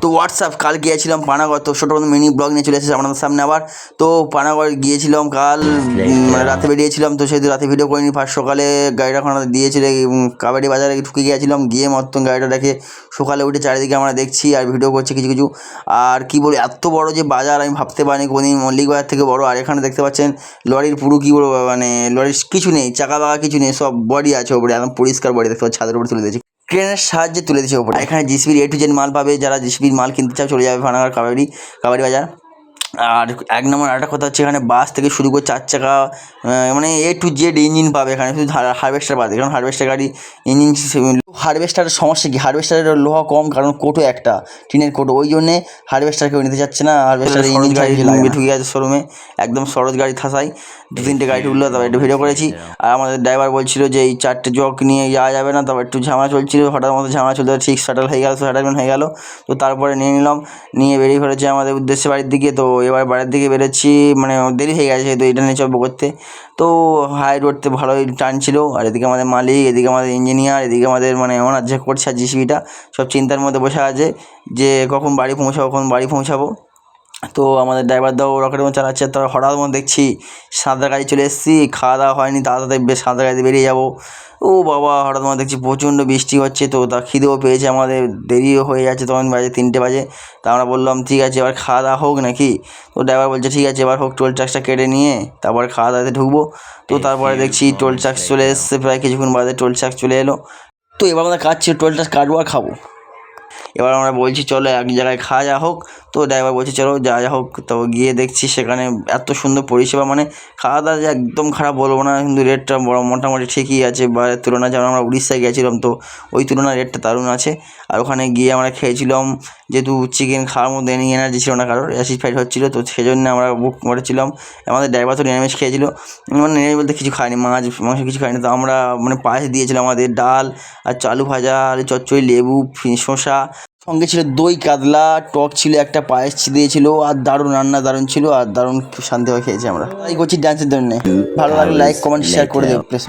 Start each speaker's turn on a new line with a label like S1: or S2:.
S1: তো হোয়াটসঅ্যাপ, কাল গিয়েছিলাম পানাগড়, তো ছোটো মিনি ব্লগ নিয়ে চলে এসেছে আপনাদের সামনে আবার। তো পানাগড় গিয়েছিলাম কাল মানে রাতে বেরিয়েছিলাম, তো সেহেতু রাতে ভিডিও করিনি। ফার্স্ট সকালে গাড়িটা ওখানে দিয়েছিল কাবাডি বাজারে ঢুকে গিয়েছিলাম, গিয়ে মতন গাড়িটা দেখে সকালে উঠে চারিদিকে আমরা দেখছি আর ভিডিও করছি কিছু কিছু। আর কি বলি এত বড় যে বাজার আমি ভাবতে পারিনি কোনোদিন। মল্লিক বাজার থেকে বড়, আর এখানে দেখতে পাচ্ছেন লরির পুরো কী বলব মানে লরির কিছু নেই, চাকা বাগা কিছু নেই, সব বডি আছে ওপরে, একদম পরিষ্কার বডি দেখতে পাচ্ছি ছাদের উপরে তুলে দিয়েছি। ট্রেনের সাহায্যে তুলে দিচ্ছে ওপরে এখানে জিসিবির এ টু জেড মাল পাবে, যারা জিসিবির মাল কিনতে চাও চলে যাবে ভানাগার কাবাডি কাবাডি বাজার। আর এক নম্বর আরেকটা কথা হচ্ছে এখানে বাস থেকে শুরু করে চার চাকা মানে এ টু জেড ইঞ্জিন পাবে এখানে, শুধু হারভেস্টার পাবে। কারণ হারভেস্টার গাড়ি ইঞ্জিন হারভেস্টারের সমস্যা কি? হারভেস্টারের লোহা কম কারণ কোটো একটা টিনের কোটো। ওই জন্যে হারভেস্টার কেউ নিতে চাচ্ছে না হারভেস্টারের ইঞ্জিন গাড়ি ঢুকে গেছে শোরুমে একদম সরজ গাড়ি থাসাই দু তিনটে গাড়ি ঢুকলো তারপর একটু ভিডিও করেছি। আর আমাদের ড্রাইভার বলছিল যে এই চারটে জগ নিয়ে যাওয়া যাবে না। তারপর একটু ঝামেলা চলছিল হঠাৎ মতো ঝামেলা চলতে ঠিক সেটেল হয়ে গেল সেটেলমেন্ট হয়ে গেল। তো তারপরে নিয়ে নিলাম নিয়ে বেরিয়ে পড়েছে আমাদের উদ্দেশ্যে বাড়ির দিকে। তো এবার বাড়ির দিকে বেরোচ্ছি মানে দেরি হয়ে গেছে তো এটা নিয়ে চলবো করতে। তো হাই রোডতে ভালোই টান ছিল আর এদিকে আমাদের মালিক এদিকে আমাদের ইঞ্জিনিয়ার এদিকে আমাদের মানে ওনার যে করছে আর জিসিবিটা, সব চিন্তার মধ্যে বসে আছে যে কখন বাড়ি পৌঁছাবো, কখন বাড়ি পৌঁছাবো। তো আমাদের ড্রাইভার দাও রকেটের মতো চালাচ্ছে তারপর হঠাৎ মতো দেখছি সাঁতার গাড়ি চলে এসেছি, খাওয়া দাওয়া হয়নি, তাড়াতাড়ি বেশ সাঁতার গাড়িতে বেরিয়ে যাব। ও বাবা, হঠাৎ মতো দেখছি প্রচণ্ড বৃষ্টি হচ্ছে, তো তা খিদেও পেয়েছে আমাদের, দেরিও হয়ে যাচ্ছে, তখন বাজে তিনটে বাজে। তা আমরা বললাম, ঠিক আছে, এবার খাওয়া দাওয়া হোক নাকি? তো ড্রাইভার বলছে, ঠিক আছে, এবার হোক টোল ট্যাক্সটা কেটে নিয়ে তারপর খাওয়া দাওয়াতে ঢুকবো। তো তারপরে দেখছি টোল ট্যাক্স চলে এসছে, প্রায় কিছুক্ষণ বাদে টোল ট্যাক্স চলে এলো। তো এবার আমরা কাজ টোয়েলটা কাটবো আর খাব। এবার আমরা বলছি, চলো এক জায়গায় খাওয়া যা হোক। তো ড্রাইভার বলছে, চলো যা যা হোক, তো গিয়ে দেখছি সেখানে এত সুন্দর পরিষেবা মানে খাওয়া দাওয়া একদম খারাপ বলব না, কিন্তু রেটটা বড়, মোটামুটি ঠিকই আছে, বা তুলনায় যেমন আমরা উড়িষ্যায় গেছিলাম, তো ওই তুলনায় রেটটা দারুণ আছে। আর ওখানে গিয়ে আমরা খেয়েছিলাম যেহেতু চিকেন খাওয়ার মধ্যে এনি এনার্জি ছিল না কারোর অ্যাসিড হচ্ছিল, তো সেই জন্য আমরা বুক করেছিলাম। আমাদের ড্রাইভার তো নিরামিষ খেয়েছিলো মানে নিরামিষ বলতে কিছু খায়নি, মাছ, মাংস কিছু খায়নি, তো আমরা মানে পায়েস দিয়েছিলাম আমাদের ডাল, আর চালু ভাজা, আলু চচ্চড়ি, লেবু শসা সঙ্গে ছিল দই, কাতলা, টক ছিল, একটা পায়েস দিয়েছিল, আর দারুণ রান্না, দারুণ ছিল, আর দারুণ শান্তিভাবে খেয়েছি আমরা। লাইক করছি ডান্সের জন্য। ভালো লাগলে লাইক কমেন্ট শেয়ার করে দেবো প্লিজ